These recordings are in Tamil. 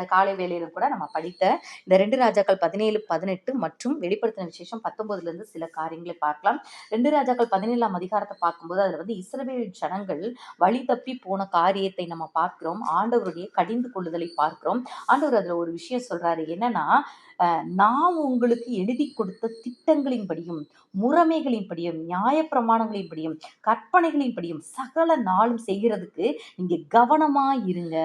இந்த காலை வேலையில் கூட நம்ம படித்த இந்த ரெண்டு ராஜாக்கள் பதினேழு பதினெட்டு மற்றும் வெளிப்படுத்தின விசேஷம் பத்தொன்பதுல இருந்து சில காரியங்களை பார்க்கலாம். ரெண்டு ராஜாக்கள் பதினேழாம் அதிகாரத்தை பார்க்கும்போது அதுல வந்து இஸ்ரவேல் ஜனங்கள் வழி தப்பி போன காரியத்தை நம்ம பார்க்கிறோம். ஆண்டவருடைய கடிந்து கொள்ளுதலை பார்க்கிறோம். ஆண்டவர் அதுல ஒரு விஷயம் சொல்றாரு. என்னன்னா நான் உங்களுக்கு எழுதி கொடுத்த திட்டங்களின்படியும் முறைமைகளின்படியும் நியாயப்பிரமாணங்களின்படியும் கற்பனைகளின்படியும் சகல நாளும் செய்கிறதுக்கு நீங்க கவனமா இருங்க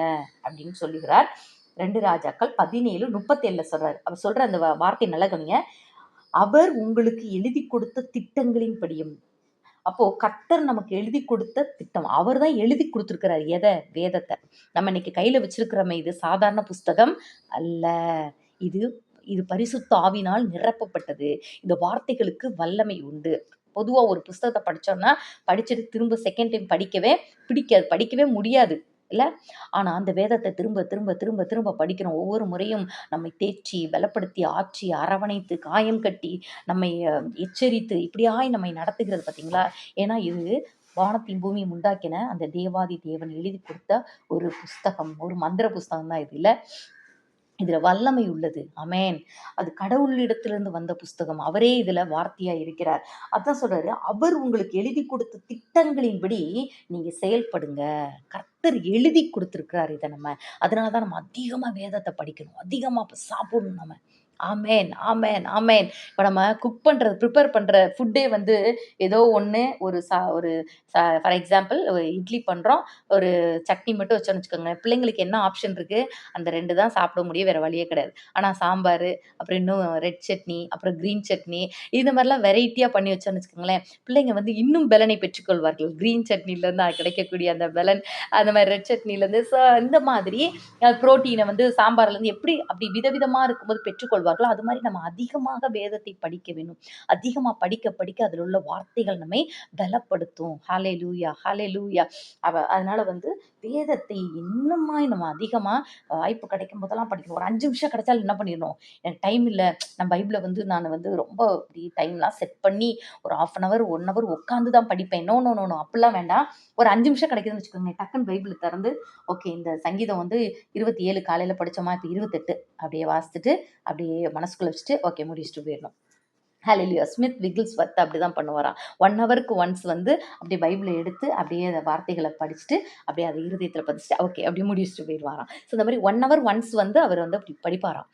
அப்படின்னு சொல்லுகிறார். ரெண்டு ராஜாக்கள் பதினேழு முப்பத்தேழுல சொல்றாரு. அவர் சொல்ற அந்த வார்த்தை நல்ல கவனிங்க. அவர் உங்களுக்கு எழுதி கொடுத்த திட்டங்களின் படியும் அப்போ கத்தர் நமக்கு எழுதி கொடுத்த திட்டம் அவர் தான் எழுதி கொடுத்துருக்கிறார் எதை? வேதத்தை. நம்ம இன்னைக்கு கையில வச்சிருக்கிறோமே இது சாதாரண புஸ்தகம் அல்ல. இது இது பரிசுத்த ஆவினால் நிரப்பப்பட்டது. இந்த வார்த்தைகளுக்கு வல்லமை உண்டு. பொதுவாக ஒரு புஸ்தகத்தை படித்தோம்னா படிச்சுட்டு திரும்ப செகண்ட் டைம் படிக்கவே பிடிக்காது படிக்கவே முடியாது. இல்லை? ஆனால் அந்த வேதத்தை திரும்ப திரும்ப திரும்ப திரும்ப படிக்கிறோம் ஒவ்வொரு முறையும் நம்மை தேற்றி பலப்படுத்தி ஆற்றி அரவணைத்து காயம் கட்டி நம்மை எச்சரித்து இப்படியாய் நம்மை நடத்துகிறது பார்த்தீங்களா ஏன்னா இது வானத்தையும் பூமியை உண்டாக்கின அந்த தேவாதி தேவன் எழுதி கொடுத்த ஒரு புஸ்தகம் ஒரு மந்திர புஸ்தகம் தான் இது இல்லை? இதுல வல்லமை உள்ளது. அமேன் அது கடவுளிடத்திலிருந்து வந்த புஸ்தகம். அவரே இதுல வார்த்தையா இருக்கிறார். அதான் சொல்றாரு அவர் உங்களுக்கு எழுதி கொடுத்த திட்டங்களின்படி நீங்க செயல்படுங்க. கர்த்தர் எழுதி கொடுத்துருக்கிறார் இதை நம்ம. அதனால தான் நம்ம அதிகமாக வேதத்தை படிக்கணும். அதிகமாக சாப்பிடணும் நம்ம. ஆமேன் ஆமேன் ஆமேன். இப்போ நம்ம குக் பண்ணுறது ப்ரிப்பேர் பண்ணுற ஃபுட்டே வந்து ஏதோ ஒன்று ஒரு சா ஒரு ஃபார் எக்ஸாம்பிள் ஒரு இட்லி பண்ணுறோம் ஒரு சட்னி மட்டும் வச்சோன்னு வச்சுக்கோங்க பிள்ளைங்களுக்கு என்ன ஆப்ஷன் இருக்குது அந்த ரெண்டு தான் சாப்பிட முடியும் வேறு வழியே கிடையாது. ஆனால் சாம்பார் அப்புறம் இன்னும் ரெட் சட்னி அப்புறம் க்ரீன் சட்னி இந்த மாதிரிலாம் வெரைட்டியாக பண்ணி வச்சோன்னு வச்சுக்கோங்களேன். பிள்ளைங்க வந்து இன்னும் பலனை பெற்றுக்கொள்வார்கள். க்ரீன் சட்னிலேருந்து கிடைக்கக்கூடிய அந்த பலன் அந்த மாதிரி ரெட் சட்னிலேருந்து ஸோ இந்த மாதிரி ப்ரோட்டீனை வந்து சாம்பார்லேருந்து எப்படி அப்படி விதவிதமாக இருக்கும்போது பெற்றுக்கொள்வார்களோ அது மாதிரி நம்ம அதிகமாக வேதத்தை படிக்க வேணும். அதிகமாக படிக்க படிக்க அதில் உள்ள வார்த்தைகள் நம்மை பலப்படுத்தும். ஹாலே லூயா ஹாலே லூயா அவ அதனால வந்து வேதத்தை இன்னுமாய் நம்ம அதிகமாக வாய்ப்பு கிடைக்கும் போதெல்லாம் படிக்கணும். ஒரு அஞ்சு நிமிஷம் கிடைச்சாலும் என்ன பண்ணிடணும்? எனக்கு டைம் இல்லை. நான் பைபிளை வந்து நான் வந்து ரொம்ப இப்படி டைம்லாம் செட் பண்ணி ஒரு half an hour one hour உட்காந்து தான் படிப்பேன். நோ நோ நோ நோ அப்படிலாம் வேண்டாம். ஒரு அஞ்சு நிமிஷம் கிடைக்குதுன்னு வச்சுக்கோங்க டக்குன்னு பைபிள் திறந்து ஓகே இந்த சங்கீதம் வந்து இருபத்தி ஏழு காலையில் படித்தோமா இப்போ இருபத்தெட்டு. அப்படியே வாசிச்சுட்டு அப்படியே மனசுக்குள்ள வச்சுட்டு ஓகே முடிச்சுட்டு போயிடணும். ஹalleluya ஸ்மித் விகில்ஸ் ஒர்த் அப்படி தான் பண்ணுவாராம் ஒன் ஹவருக்கு ஒன்ஸ் வந்து அப்படியே பைபிளை எடுத்து அப்படியே அந்த வார்த்தைகளை படிச்சுட்டு அப்படியே அதை இருதயத்தில் பதிச்சுட்டு ஓகே அப்படியே முடிச்சுட்டு போயிடுவாராம். ஸோ இந்த மாதிரி ஒன் ஹவர் ஒன்ஸ் வந்து அவர் வந்து அப்படி படிப்பாராம்.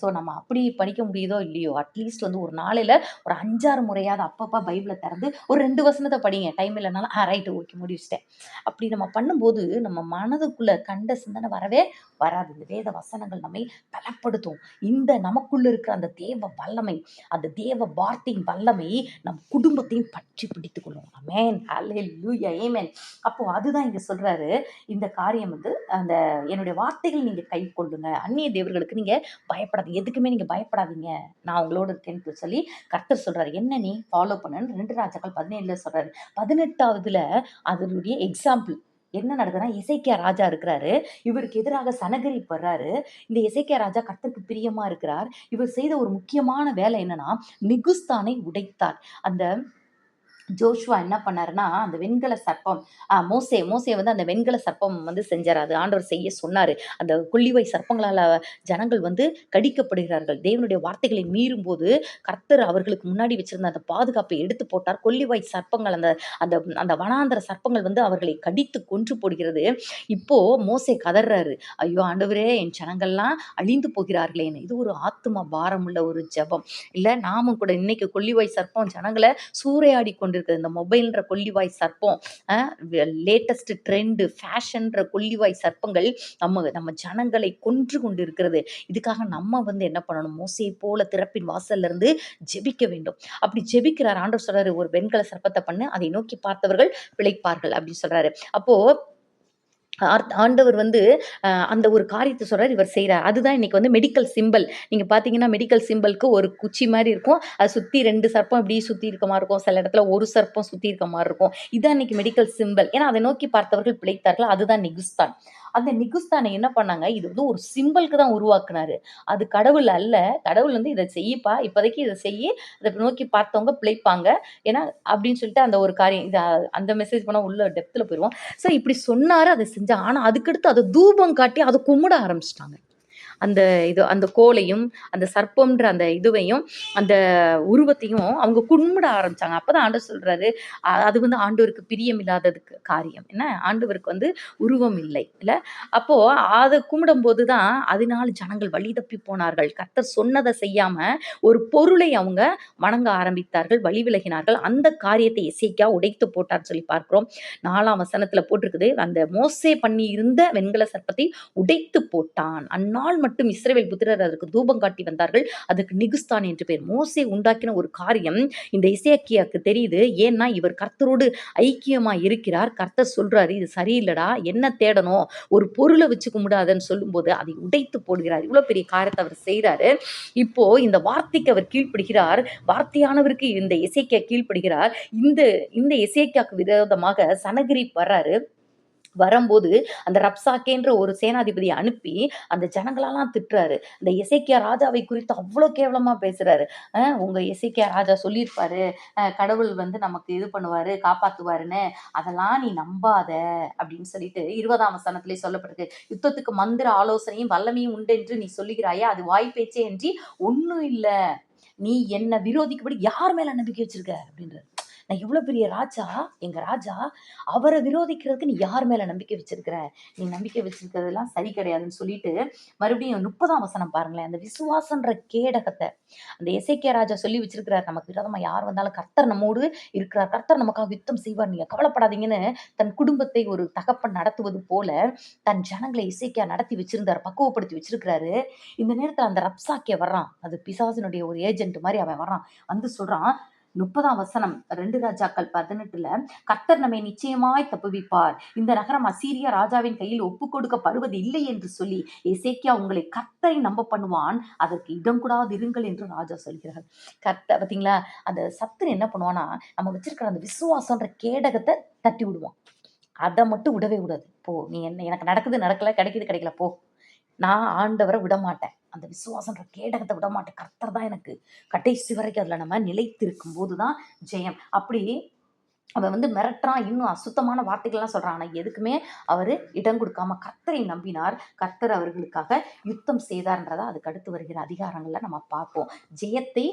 ஸோ நம்ம அப்படி படிக்க முடியுதோ இல்லையோ அட்லீஸ்ட் வந்து ஒரு நாளையில் ஒரு அஞ்சாறு முறையாவது அப்பப்போ பைபிளை திறந்து ஒரு ரெண்டு வசனத்தை படிங்க. டைம் இல்லைனாலும் ஆ ரைட்டு ஓகே முடிச்சுட்டேன். அப்படி நம்ம பண்ணும்போது நம்ம மனதுக்குள்ளே கண்ட சிந்தனை வரவே வராது. இந்த வேத வசனங்கள் நம்மை பலப்படுத்தும். இந்த நமக்குள்ளே இருக்கிற அந்த தேவ வல்லமை அந்த தேவ வார்த்தையின் வல்லமை நம் குடும்பத்தையும் பற்றி பிடித்து கொள்ளும். அமேன் ஹalleluya ஆமென் அப்போ அதுதான் இங்க சொல்றாரு. இந்த காரியம் வந்து அந்த என்னுடைய வார்த்தைகள் நீங்க கை கொள்ளுங்க. அந்நிய தேவர்களுக்கு நீங்க பயப்படாதீங்க. எதுக்குமே நீங்க பயப்படாதீங்க. நான் உங்களோட இருக்கேன்னு சொல்லி கர்த்தர் சொல்றாரு. என்ன நீ? ஃபாலோ பண்ணுன்னு ரெண்டு ராஜாக்கள் பதினேழுல சொல்றாரு. பதினெட்டாவதுல அதனுடைய எக்ஸாம்பிள் என்ன நடக்குதுன்னா இசைக்கியா ராஜா இருக்கிறாரு. இவருக்கு எதிராக சனகரி படுறாரு. இந்த இசைக்கியா ராஜா கர்த்தருக்கு பிரியமா இருக்கிறார். இவர் செய்த ஒரு முக்கியமான வேலை என்னன்னா நிகுஸ்தானை உடைத்தார். அந்த ஜோஷுவா என்ன பண்ணாருன்னா அந்த வெண்கல சர்ப்பம் ஆ, மோசே மோசே வந்து அந்த வெண்கல சர்ப்பம் வந்து செஞ்சார். அது ஆண்டவர் செய்ய சொன்னார். அந்த கொள்ளிவை சர்ப்பங்களால் ஜனங்கள் வந்து கடிக்கப்படுகிறார்கள். தேவனுடைய வார்த்தைகளை மீறும் போது கர்த்தர் அவர்களுக்கு முன்னாடி வச்சிருந்த அந்த பாதுகாப்பை எடுத்து போட்டார். கொல்லிவாய் சர்ப்பங்கள் அந்த அந்த அந்த வனாந்தர சர்ப்பங்கள் வந்து அவர்களை கடித்து கொன்று போடுகிறது. இப்போ மோசே கதறாரு. ஐயோ ஆண்டவரே என் ஜனங்கள்லாம் அழிந்து போகிறார்களே இது ஒரு ஆத்மா பாரமுள்ள ஒரு ஜெபம். இல்லை நாமும் கூட இன்னைக்கு கொல்லிவாய் சர்ப்பம் ஜனங்களை சூறையாடி கொண்டிருக்குது இந்த மொபைல்ன்ற கொல்லிவாய் சர்ப்பம் லேட்டஸ்ட் ட்ரெண்டு ஃபேஷன்ற கொல்லிவாய் சர்ப்பங்கள் நம்ம நம்ம ஜனங்களை கொன்று கொண்டு இருக்கிறது இதுக்காக நம்ம வந்து என்ன பண்ணணும்? மோசையை போல திறப்பின் வாசல்ல இருந்து ஜெபிக்க வேண்டும். அப்படி ஜெபிக்கிறார். ஆண்டவர் சொல்றாரு ஒரு வெண்கல சர்ப்பத்தை பண்ணு அதை நோக்கி பார்த்தவர்கள் பிழைப்பார்கள் அப்படின்னு சொல்றாரு. அப்போ ஆண்டவர் வந்து அந்த ஒரு காரியத்தை சொல்கிறார் இவர் செய்கிறார் அதுதான் இன்னைக்கு வந்து மெடிக்கல் சிம்பல் நீங்க பாத்தீங்கன்னா மெடிக்கல் சிம்பலுக்கு ஒரு குச்சி மாதிரி இருக்கும். அது சுத்தி ரெண்டு சர்ப்பம் இப்படி சுத்தி இருக்க மாதிரி இருக்கும். சில இடத்துல ஒரு சர்ப்பம் சுத்தி இருக்க மாதிரி இருக்கும். இதான் இன்னைக்கு மெடிக்கல் சிம்பல் ஏன்னா அதை நோக்கி பார்த்தவர்கள் பிழைத்தார்கள். அதுதான் நிகுஸ்தான். அந்த நிகுஸ்தானை என்ன பண்ணாங்க? இது வந்து ஒரு சிம்பிளுக்கு தான் உருவாக்குனாரு. அது கடவுள் அல்ல. கடவுள் வந்து இதை செய்யப்பா. இப்போதைக்கு இதை செய்ய அதை நோக்கி பார்த்தவங்க பிழைப்பாங்க. ஏன்னா அப்படின்னு சொல்லிட்டு அந்த ஒரு காரியம் இதை அந்த மெசேஜ் பண்ணால் உள்ள டெப்த்தில் போயிடுவோம் ஸோ இப்படி சொன்னார் அதை செஞ்சால் ஆனால் அதுக்கடுத்து அதை தூபம் காட்டி அதை கும்பிட ஆரம்பிச்சிட்டாங்க. அந்த இது அந்த கோலையும் அந்த சர்ப்பம்ன்ற அந்த இதுவையும் அந்த உருவத்தையும் அவங்க கும்பிட ஆரம்பிச்சாங்க. அப்பதான் ஆண்டவர் சொல்றாரு அது வந்து ஆண்டவருக்கு பிரியம் இல்லாததுக்கு காரியம். என்ன? ஆண்டவருக்கு வந்து உருவம் இல்லை. இல்ல? அப்போ அதை கும்பிடும் போதுதான் அதனால ஜனங்கள் வழி தப்பி போனார்கள். கர்த்தர் சொன்னதை செய்யாம ஒரு பொருளை அவங்க வணங்க ஆரம்பித்தார்கள் வழி விலகினார்கள். அந்த காரியத்தை இசைக்கா உடைத்து போட்டார்னு சொல்லி பார்க்கிறோம். நாலாம் வசனத்துல போட்டிருக்குது அந்த மோசே பண்ணி இருந்த வெண்கல சர்ப்பத்தை உடைத்து போட்டான். அந்நாள் மட்டும் இஸ்ரேவேல் புத்திரர் அதற்கு தூபம் காட்டி வந்தார்கள். அதற்கு நிகுஸ்தான் என்று பேர். மோசே உண்டாக்கின ஒரு காரியம் இந்த இசைக்கியாக்கு தெரியுது. ஏன்னா இவர் கர்த்தரோடு ஐக்கியமா இருக்கிறார். கர்த்தர் சொல்றாரு இது சரியில்லடா என்ன தேடணும்? ஒரு பொருளை வச்சு கும்பிடாதுன்னு சொல்லும்போது அதை உடைத்து போடுகிறார். இவ்வளவு பெரிய காரியத்தை அவர் செய்கிறாரு இப்போ இந்த வார்த்தைக்கு அவர் கீழ்ப்படுகிறார். வார்த்தையானவருக்கு இந்த இசைக்கியா கீழ்ப்படுகிறார். இந்த இந்த இசைக்கியாக்கு விரோதமாக சனகிரி வர்றாரு. வரும்போது அந்த ரப்சாக்கேன்ற ஒரு சேனாதிபதியை அனுப்பி அந்த ஜனங்களெல்லாம் திட்டுறாரு. இந்த எசேக்கியா ராஜாவை குறித்து அவ்வளோ கேவலமா பேசுறாரு. அஹ் உங்க எசேக்கியா ராஜா சொல்லியிருப்பாரு. கடவுள் வந்து நமக்கு இது பண்ணுவாரு காப்பாத்துவாருன்னு. அதெல்லாம் நீ நம்பாத அப்படின்னு சொல்லிட்டு இருபதாம் வசனத்திலே சொல்லப்பட்டிருக்கு. யுத்தத்துக்கு மந்திர ஆலோசனையும் வல்லமையும் உண்டு என்று நீ சொல்லுகிறாயா அது வாய் பேச்சே என்று ஒன்றும் இல்லை. நீ என்ன விரோதிக்கப்படி யார் மேல நம்பிக்கை வச்சிருக்க? அப்படின்றது நான் இவ்வளோ பெரிய ராஜா எங்கள் ராஜா அவரை விரோதிக்கிறதுக்கு நீ யார் மேலே நம்பிக்கை வச்சிருக்கிற? நீ நம்பிக்கை வச்சிருக்கிறதெல்லாம் சரி கிடையாதுன்னு சொல்லிட்டு மறுபடியும் முப்பதாம் வசனம் பாருங்களேன். அந்த விசுவாசன்ற கேடகத்தை அந்த எசேக்கியா ராஜா சொல்லி வச்சிருக்கிறார் நமக்கு விரோதமாக யார் வந்தாலும் கர்த்தர் நம்மோடு இருக்கிறார். கர்த்தர் நமக்காக யுத்தம் செய்வார். நீங்க கவலைப்படாதீங்கன்னு தன் குடும்பத்தை ஒரு தகப்பன் நடத்துவது போல தன் ஜனங்களை இசைக்கியா நடத்தி வச்சிருந்தார் பக்குவப்படுத்தி வச்சிருக்கிறாரு. இந்த நேரத்தில் அந்த ரப்சாக்கிய வர்றான். அது பிசாசினுடைய ஒரு ஏஜென்ட் மாதிரி அவன் வர்றான். வந்து சொல்கிறான் முப்பதாம் வசனம் ரெண்டு ராஜாக்கள் பதினெட்டுல கர்த்தர் நம்மை நிச்சயமாய் தப்புவிப்பார். இந்த நகரம் அசீரிய ராஜாவின் கையில் ஒப்பு கொடுக்கப்படுவது இல்லை என்று சொல்லி எசேக்கியா உங்களை கர்த்தரை நம்ப பண்ணுவான். அதற்கு இடம் கூடாது இருங்கள் என்று ராஜா சொல்கிறார். கர்த்த பாத்தீங்களா? அந்த சத்துரு என்ன பண்ணுவானா நம்ம வச்சிருக்கிற அந்த விசுவாசம்ன்ற கேடகத்தை தட்டி விடுவான். அதை மட்டும் விடவே விடாது போ நீ என்ன எனக்கு நடக்குது நடக்கல கிடைக்குது கிடைக்கல போ. நான் ஆண்டவரை விட மாட்டேன் அந்த விசுவாசன்ற கேடகத்தை விட மாட்டேன் கர்த்தர் தான் எனக்கு கடைசி வரைக்கும் அதில் நம்ம நிலைத்திருக்கும் போது தான் ஜெயம். அப்படி அவன் வந்து மிரட்டுறான் இன்னும் அசுத்தமான வார்த்தைகள்லாம் சொல்றான். ஆனால் எதுக்குமே அவர் இடம் கொடுக்காம கர்த்தரை நம்பினார். கர்த்தர் அவர்களுக்காக யுத்தம் செய்தார்ன்றதை அதுக்கு அடுத்து வருகிற அதிகாரங்களில் நம்ம பார்ப்போம். ஜெயத்தை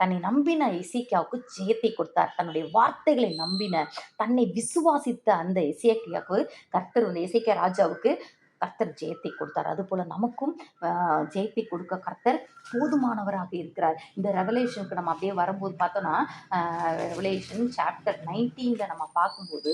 தன்னை நம்பின இசைக்கியாவுக்கு ஜெயத்தை கொடுத்தார். தன்னுடைய வார்த்தைகளை நம்பின தன்னை விசுவாசித்த அந்த இசைக்கியாவுக்கு கர்த்தர் வந்து இசைக்கிய ராஜாவுக்கு கர்த்தர் ஜெயத்தை கொடுத்தார். அதுபோல் நமக்கும் ஜெயத்தை கொடுக்க கர்த்தர் போதுமானவராக இருக்கிறார். இந்த ரெவலேஷனுக்கு நம்ம அப்படியே வரும்போது பார்த்தோம்னா ரெவலேஷன் சாப்டர் நைன்டீனில் நம்ம பார்க்கும்போது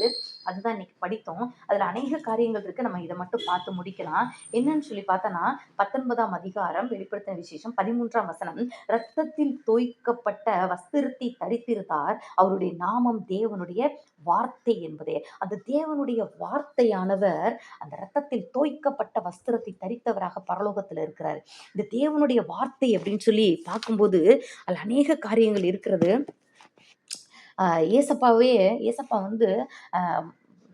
அதுதான் இன்னைக்கு படித்தோம். அதில் அநேக காரியங்கள் இருக்கு. நம்ம இதை மட்டும் பார்த்து முடிக்கலாம். என்னன்னு சொல்லி பார்த்தோன்னா பத்தொன்பதாம் அதிகாரம் வெளிப்படுத்தின விசேஷம் பதிமூன்றாம் வசனம் ரத்தத்தில் தோய்க்கப்பட்ட வஸ்திரத்தை தரித்திருந்தார். அவருடைய நாமம் தேவனுடைய வார்த்தை என்பதே. அந்த தேவனுடைய வார்த்தையானவர் அந்த ரத்தத்தில் தோய்க்கப்பட்ட வஸ்திரத்தை தரித்தவராக பரலோகத்தில் இருக்கிறார். இந்த தேவனுடைய வார்த்தை அப்படின்னு சொல்லி பார்க்கும்போது அதில் அநேக காரியங்கள் இருக்கிறது. ஏசப்பாவே ஏசப்பா வந்து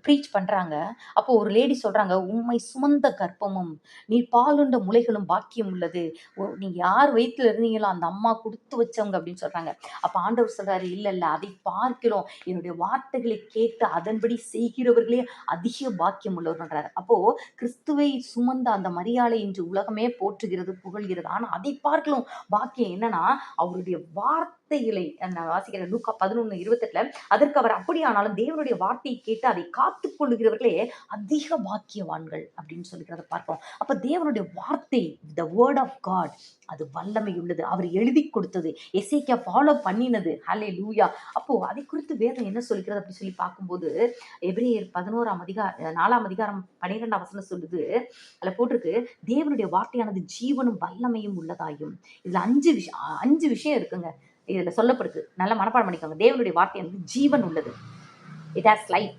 ப்ரீச் பண்ணுறாங்க அப்போ ஒரு லேடி சொல்கிறாங்க உம்மை சுமந்த கர்ப்பமும் நீ பாலுண்ட முளைகளும் பாக்கியம் உள்ளது. ஓ, யார் வயிற்றுல இருந்தீங்களோ அந்த அம்மா கொடுத்து வச்சவங்க அப்படின்னு சொல்கிறாங்க அப்போ ஆண்டவர் சொல்கிறாரு இல்லை இல்லை அதை பார்க்கிறோம். என்னுடைய வார்த்தைகளை கேட்டு அதன்படி செய்கிறவர்களே அதிக பாக்கியம் உள்ளவர்ன்றார் அப்போது கிறிஸ்துவை சுமந்த அந்த மரியாதை இன்று உலகமே போற்றுகிறது புகழ்கிறது. ஆனால் அதை பார்க்கலாம். பாக்கியம் என்னன்னா அவருடைய வார்த்தை வார்த்தைகளை நான் வாசிக்கிறேன் லூக்கா பதினொன்று இருபத்தெட்டுல அதற்கு அவர் அப்படியானாலும் தேவனுடைய வார்த்தையை கேட்டு அதை காத்து கொள்ளுகிறவர்களே அதிக பாக்கியவான்கள் அப்படின்னு சொல்லிக்கிறத பார்ப்போம். அப்போ தேவனுடைய வார்த்தை த வேர்ட் ஆஃப் காட் அது வல்லமை உள்ளது அவர் எழுதி கொடுத்தது எசேக்கியா ஃபாலோ பண்ணினது. ஹலே லூயா அப்போ அதை குறித்து வேதம் என்ன சொல்லிக்கிறது அப்படி சொல்லி பார்க்கும்போது எப்ரேயர் பதினோராம் அதிகார நாலாம் அதிகாரம் பன்னிரெண்டாம் வசனம் சொல்லுது அதில் போட்டிருக்கு தேவனுடைய வார்த்தையானது ஜீவனும் வல்லமையும் உள்ளதாயும். இதுல அஞ்சு விஷயம் அஞ்சு விஷயம் இருக்குங்க. இதுல சொல்லப்படுது. நல்லா மனப்பாடம் பண்ணிக்கோங்க. தேவனுடைய வந்து ஜீவன் உள்ளது. இட் ஹாஸ் லைஃப்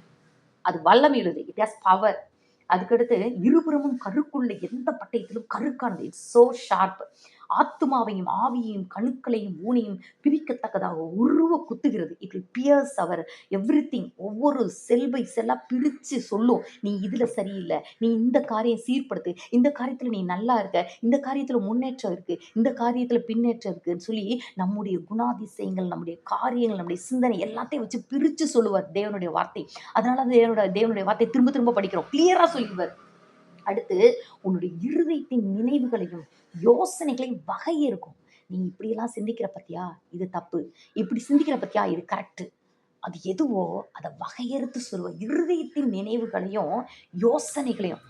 அது வல்லமை உள்ளது இட் ஹாஸ் பவர் அதுக்கடுத்து இருபுறமும் கருக்குள்ள எந்த பட்டயத்திலும் கருக்கானது. இட்ஸ் சோ ஷார்ப் ஆத்துமாவையும் ஆவியையும் கணுக்களையும் ஊனையும் பிரிக்கத்தக்கதாக உருவ குத்துகிறது. It will pierce our every ஒவ்வொரு செல்வை செல்லா பிரித்து சொல்லும். நீ இதில் சரியில்லை. நீ இந்த காரியம் சீர்படுத்து. இந்த காரியத்தில் நீ நல்லா இருக்க. இந்த காரியத்தில் முன்னேற்றம் இருக்கு. இந்த காரியத்தில் பின்னேற்றம் இருக்குன்னு சொல்லி நம்முடைய குணாதிசயங்கள் நம்முடைய காரியங்கள் நம்முடைய சிந்தனை எல்லாத்தையும் வச்சு பிரித்து சொல்லுவார் தேவனுடைய வார்த்தை. அதனால அந்த தேவனுடைய தேவனுடைய வார்த்தை திரும்ப திரும்ப படிக்கிறோம். கிளியராக சொல்லிடுவார் அடுத்து உன்னுடைய இருதயத்தின் நினைவுகளையும் யோசனைகளையும் வகையிருக்கும் நீ இப்படியெல்லாம் சிந்திக்கிற பத்தியா? இது தப்பு. இப்படி சிந்திக்கிற பத்தியா? இது கரெக்டு அது எதுவோ அதை வகையறுத்து சொல்லுவோம் இருதயத்தின் நினைவுகளையும் யோசனைகளையும்.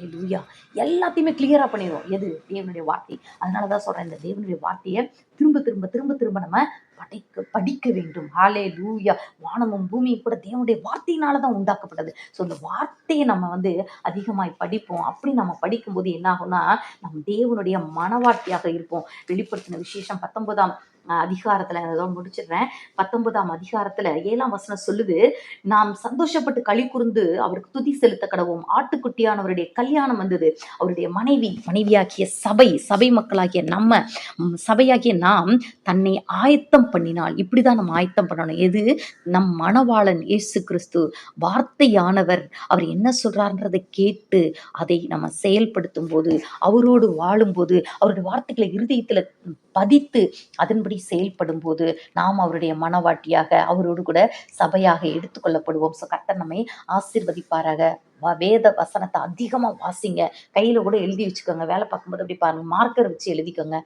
லூயா எல்லாத்தையுமே கிளியராக பண்ணிடுவோம். எது? தேவனுடைய வார்த்தை. அதனால தான் சொல்கிறேன் இந்த தேவனுடைய வார்த்தையை திரும்ப திரும்ப திரும்ப திரும்ப நம்ம படிக்க படிக்க வேண்டும். ஹாலே லூயா வானமும் பூமியும் கூட தேவனுடைய வார்த்தையினால தான் உண்டாக்கப்பட்டது. ஸோ இந்த வார்த்தையை நம்ம வந்து அதிகமாய் படிப்போம். அப்படி நம்ம படிக்கும்போது என்ன ஆகும்னா நம் தேவனுடைய மனவார்த்தையாக இருப்போம். வெளிப்படுத்தின விசேஷம் பத்தொன்பதாம் அதிகாரத்துல அதோட முடிச்சிடுறேன். பத்தொன்பதாம் அதிகாரத்துல ஏழாம் வசனம் சொல்லுது நாம் சந்தோஷப்பட்டு களி கூர்ந்து அவருக்கு துதி செலுத்த கடவும். ஆட்டுக்குட்டியானவருடைய கல்யாணம் வந்தது. அவருடைய மனைவி மனைவியாகிய சபை சபை மக்களாகிய நம்ம சபையாகிய நாம் தன்னை ஆயத்தம் பண்ணினால். இப்படிதான் நம்ம ஆயத்தம் பண்ணணும். எது? நம் மணவாளன் இயேசு கிறிஸ்து வார்த்தையானவர். அவர் என்ன சொல்றாருன்றதை கேட்டு அதை நம்ம செயல்படுத்தும் போது அவரோடு வாழும்போது அவருடைய வார்த்தைகளை இருதயத்துல பதித்து அதன்படி செயல்படும் போது நாம் அவருடைய மனவாட்டியாக அவரோடு கூட சபையாக எடுத்துக்கொள்ளப்படுவோம். ஸோ கர்த்தர் நம்மை ஆசிர்வதிப்பாராக. வ- வேத வசனத்தை அதிகமாக வாசிங்க. கையில் கூட எழுதி வச்சுக்கோங்க. வேலை பார்க்கும்போது அப்படி பாருங்க. மார்க்கர் வச்சு எழுதிக்கோங்க.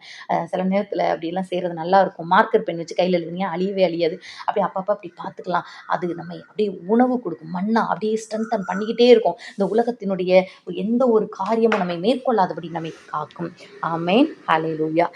சில நேரத்தில் அப்படிலாம் செய்கிறது நல்லா இருக்கும். மார்க்கர் பெண் வச்சு கையில் எழுதுங்க அழியவே அழியாது. அப்படி அப்பப்போ அப்படி பார்த்துக்கலாம். அது நம்ம அப்படியே உணவு கொடுக்கும். மண்ணா அப்படியே ஸ்ட்ரென்தன் பண்ணிக்கிட்டே இருக்கும். இந்த உலகத்தினுடைய எந்த ஒரு காரியமும் நம்மை மேற்கொள்ளாதபடி நம்மை காக்கும். ஆமேன். ஹalleluya